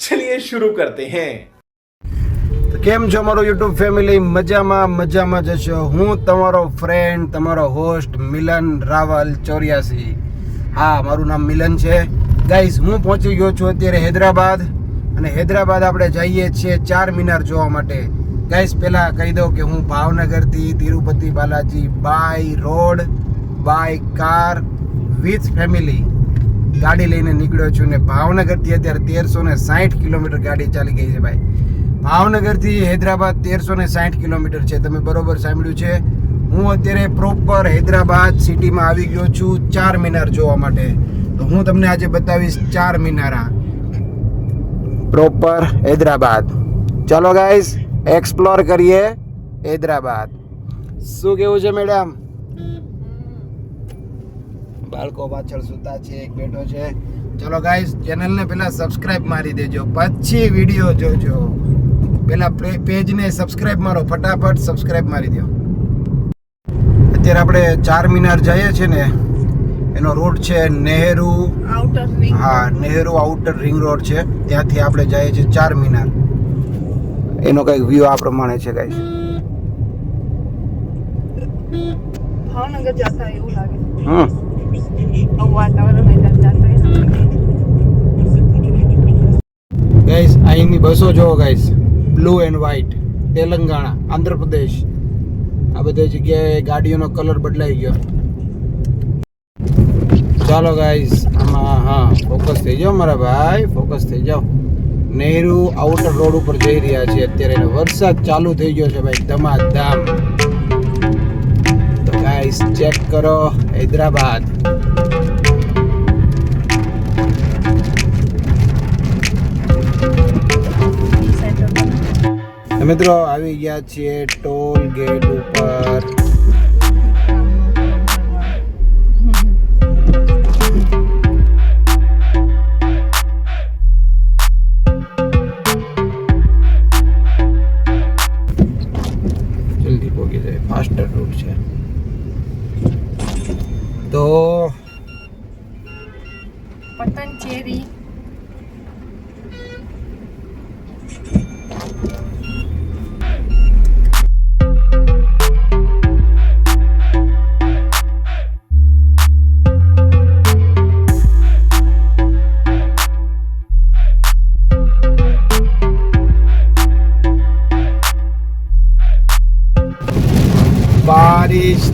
चलिए शुरू करते हैं તો કેમ છો મારું યુટ્યુબ ફેમિલી મજામાં મજામાં જશો હું તમારો ફ્રેન્ડ તમારો હોસ્ટ મિલન રાવલ ચોર્યાસી હા મારું નામ મિલન છે ગાઈઝ હું પહોંચી ગયો છું અત્યારે હૈદરાબાદ અને હૈદરાબાદ આપણે જઈએ છીએ ચાર મિનાર જોવા માટે ગાઈઝ પહેલાં કહી દઉં કે હું ભાવનગરથી Tirupati Balaji by road by car with family ગાડી લઈને નીકળ્યો છું ને ભાવનગરથી અત્યારે તેરસો ને સાઠ કિલોમીટર ગાડી ચાલી ગઈ છે ભાઈ. ભાવનગરથી હૈદરાબાદ તેરસો ને સાઠ કિલોમીટર છે. તમે બરોબર સાંભળ્યું છે. હું અત્યારે પ્રોપર હૈદરાબાદ સિટીમાં આવી ગયો છું ચાર મિનાર જોવા માટે. તો હું તમને આજે બતાવીશ ચાર મિનારા. પ્રોપર હૈદરાબાદ. ચલો ગાઈસ એક્સપ્લોર કરીએ હૈદરાબાદ. શું કેવું છે મેડમ બાળકો પાછળ સૂતા છે એક બેઠો છે. ચલો ગાઈસ ચેનલને પહેલાં સબસ્ક્રાઇબ મારી દેજો પછી વીડિયો જોજો. પહેલાં પેજને સબસ્ક્રાઇબ મારો ફટાફટ સબસ્ક્રાઇબ મારી દો. અત્યારે આપણે ચાર મિનાર જઈએ છીએ ને એનો રોડ છે નેહરુ હા નેહરુ આઉટર રિંગ રોડ છે. ત્યાંથી આપણે જઈએ છીએ ચાર મિનાર. એનો કંઈક વ્યૂ આ પ્રમાણે છે ગાઈસ ભાવનગર જતા એવું લાગે. હમ આવું વાતાવરણ હોય ત્યારે જતા ગાઈસ અહીંની બસો જોવો guys blue and white Telangana, Andhra Pradesh. આ બધી જગ્યાએ ગાડીઓનો કલર બદલાઈ ગયો. ચાલો ગાઈસ આમાં, હા ફોકસ થઈ જાઓ મારા ભાઈ ફોકસ થઈ જાઓ. નહેરુ આઉટર રોડ ઉપર જઈ રહ્યા છે અત્યારે વરસાદ ચાલુ થઈ ગયો છે ભાઈ, ધમાધામ. તો ગાઈસ ચેક કરો, હૈદરાબાદ. મિત્રો આવી ગયા છીએ ટોલ ગેટ ઉપર. જલ્દી પહોંચી જાય. ફાસ્ટર રૂટ છે. તો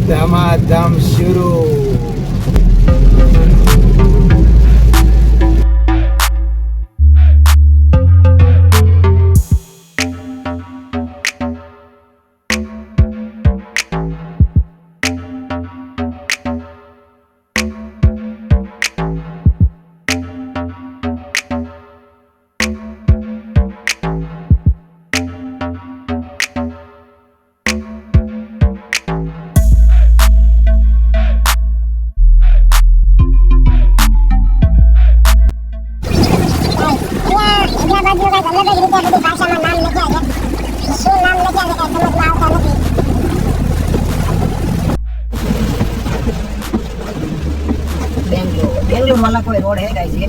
ધમાધમ શરૂ વાળા કોઈ રોડ હે ગાય છે.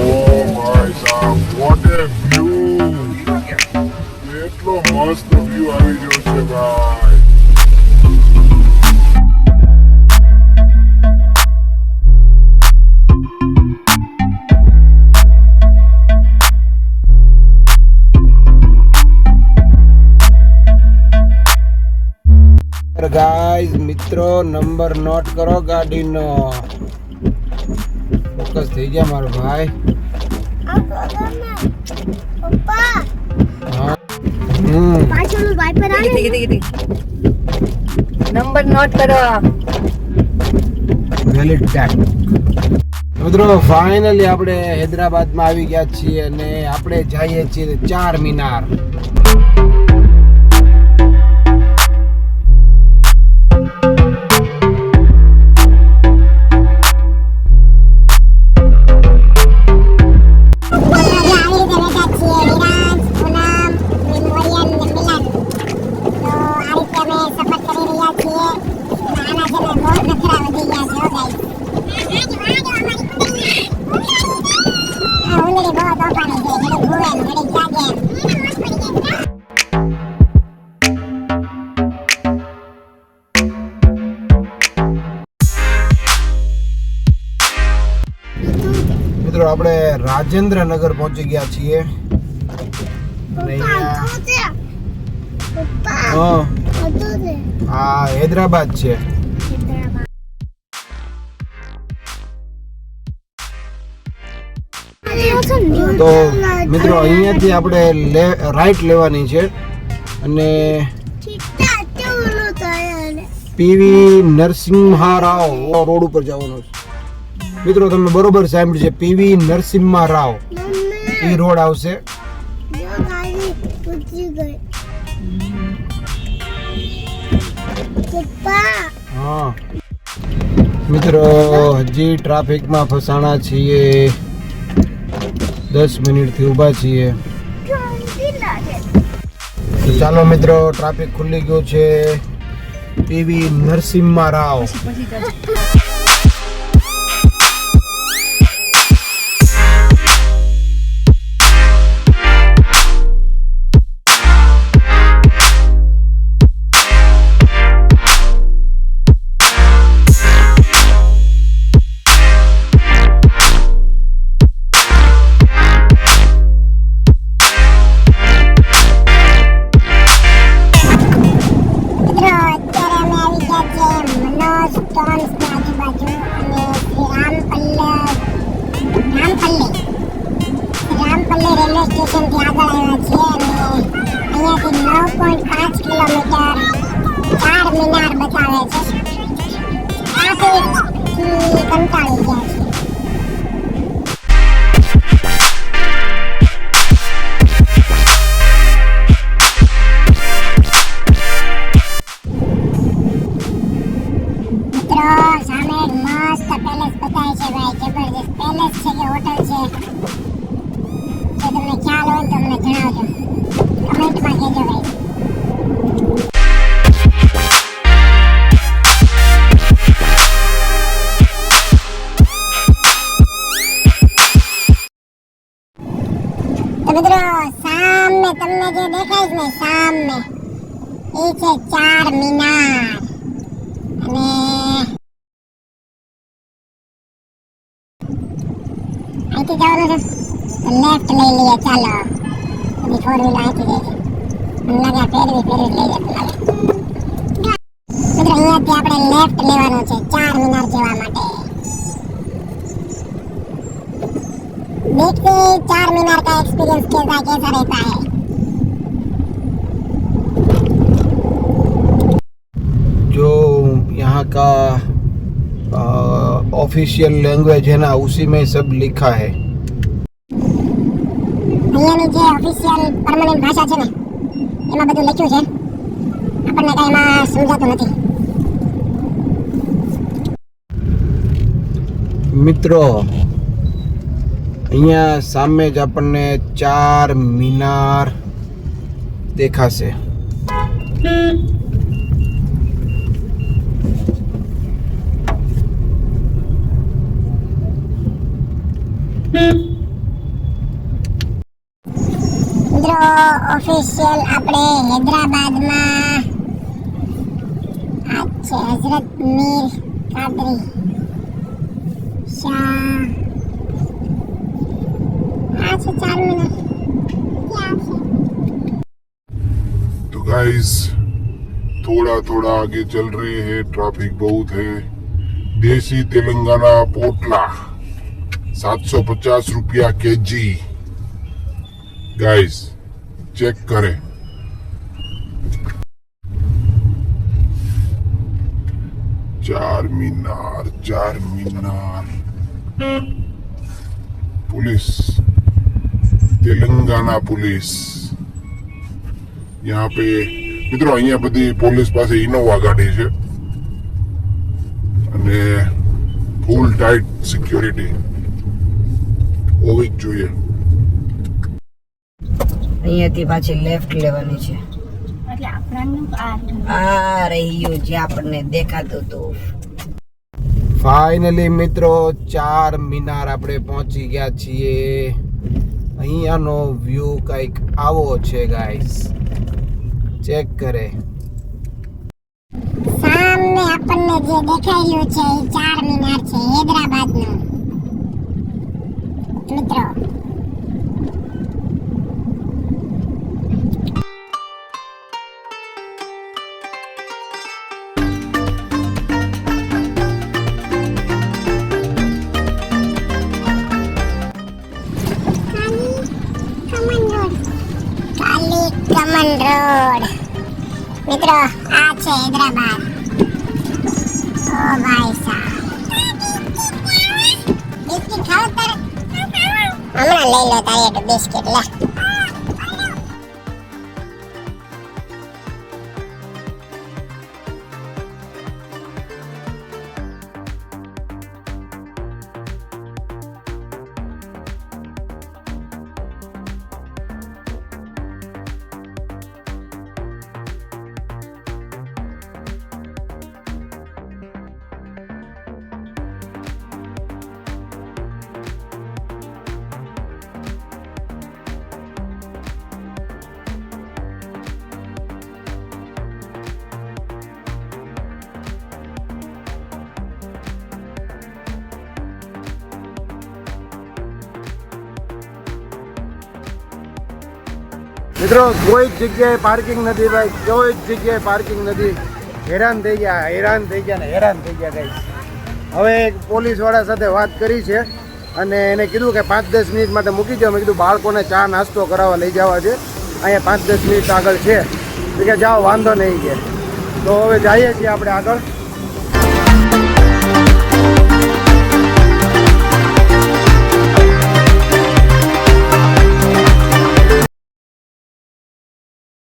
Oh my God, what a view! કેટલો મસ્ત વ્યૂ આવી રહ્યો છે ભાઈ ગાઈઝ મિત્રો નંબર નોટ કરો ગાડીનો ફોકસ થઈ ગયા મારો ભાઈ. નંબર નોટ કરો. વેલિડ ટેક મિત્રો ફાઇનલી આપણે હૈદરાબાદમાં આવી ગયા છીએ અને આપણે જઈએ છીએ ચાર મિનાર. મિત્રો આપણે રાજેન્દ્રનગર પહોંચી ગયા છીએ. હા. હૈદરાબાદ છે. તો મિત્રો અહીંયાથી આપણે લે રાઈટ લેવાની છે. અને પીવી નરસિંહ રાવ રોડ ઉપર જવાનું છે. મિત્રો તમે બરોબર સાંભળ્યું છે. પીવી નરસિમ્હા રાવ. એ રોડ આવશે. હા. મિત્રો હજી ટ્રાફિકમાં ફસાણા છીએ. દસ મિનિટથી ઊભા છીએ. તો ચાલો મિત્રો ટ્રાફિક ખુલ્લી ગયો છે. પીવી નરસિમ્હા રાવ. ટ્રાફિકથી કંટાળી ગયા છે મિત્રો અહીંથી જવાનું છે તો લેફ્ટ લઈ લઈએ ચાલો બધી ફોર વ્હીલર અહીંથી જાય છે મને લાગે આ ફેરવી ફેરવી લઈ જતું લાગે મિત્રો અહીંયાથી આપણે લેફ્ટ લેવાનું છે ચાર મિનાર જવા માટે देखते हैं चार मीनार का एक्सपीरियंस कैसा कैसा रहता है जो यहाँ का ऑफिशियल लैंग्वेज है ना उसी में सब लिखा है અહીંયાની જે ઓફિશિયલ પરમનન્ટ ભાષા છે ને એમાં બધું લખ્યું છે આપણને કાંઈ એમાં સમજાતું નથી મિત્રો અહીંયા સામે જ આપણને ચાર મિનાર દેખાશે મિત્રો ઓફિશિયલ આપણે હૈદરાબાદમાં આ છે હઝરત મીર કાદરી શાહ આ છે ચાર મિનિટ ક્યાં છે तो गाइस थोड़ा थोड़ा आगे चल रहे हैं ट्रैफिक बहुत है देसी तेलंगाना पोटला 750 रुपया केजी गाइस चेक करें चार मीनार चार मीनार पुलिस तेलंगाना पुलिस यहाँ पे મિત્રો અહીંયા બધી પોલીસ પાસે ઇનોવા ગાડી છે અને ફૂલ ટાઈટ સિક્યોરિટી હોવી જ જોઈએ. અહીંયાથી પાછી લેફ્ટ લેવાની છે. આ રહ્યું. જે આપણને દેખાતું હતું. ફાઇનલી મિત્રો ચાર મિનાર આપણે પહોંચી ગયા છીએ. અહીંયાનો વ્યૂ કંઈક આવો છે ગાઈસ ચેક કરે. સામે આપણને જે દેખાઈ રહ્યું છે એ ચાર મિનાર છે હૈદરાબાદનું. મિત્રો કાલી કમન રોડ મિત્રો આ છે હૈદરાબાદ ઓ ભાઈ સાહેબ લઈ લો તારે બિસ્કિટ લે. મિત્રો, કોઈ જ જગ્યાએ પાર્કિંગ નથી ભાઈ. કોઈ જ જગ્યાએ પાર્કિંગ નથી. હેરાન થઈ ગયા, હેરાન થઈ ગયા ને હેરાન થઈ ગયા કઈ હવે એક પોલીસવાળા સાથે વાત કરી છે અને એને કીધું કે પાંચ દસ મિનિટ માટે મૂકી જાઓ મેં કીધું, બાળકોને ચા નાસ્તો કરાવવા લઈ જવા છે. અહીંયા પાંચ દસ મિનિટ આગળ છે. તો કે જાઓ, વાંધો નહીં કે. તો હવે જઈએ છીએ આપણે આગળ.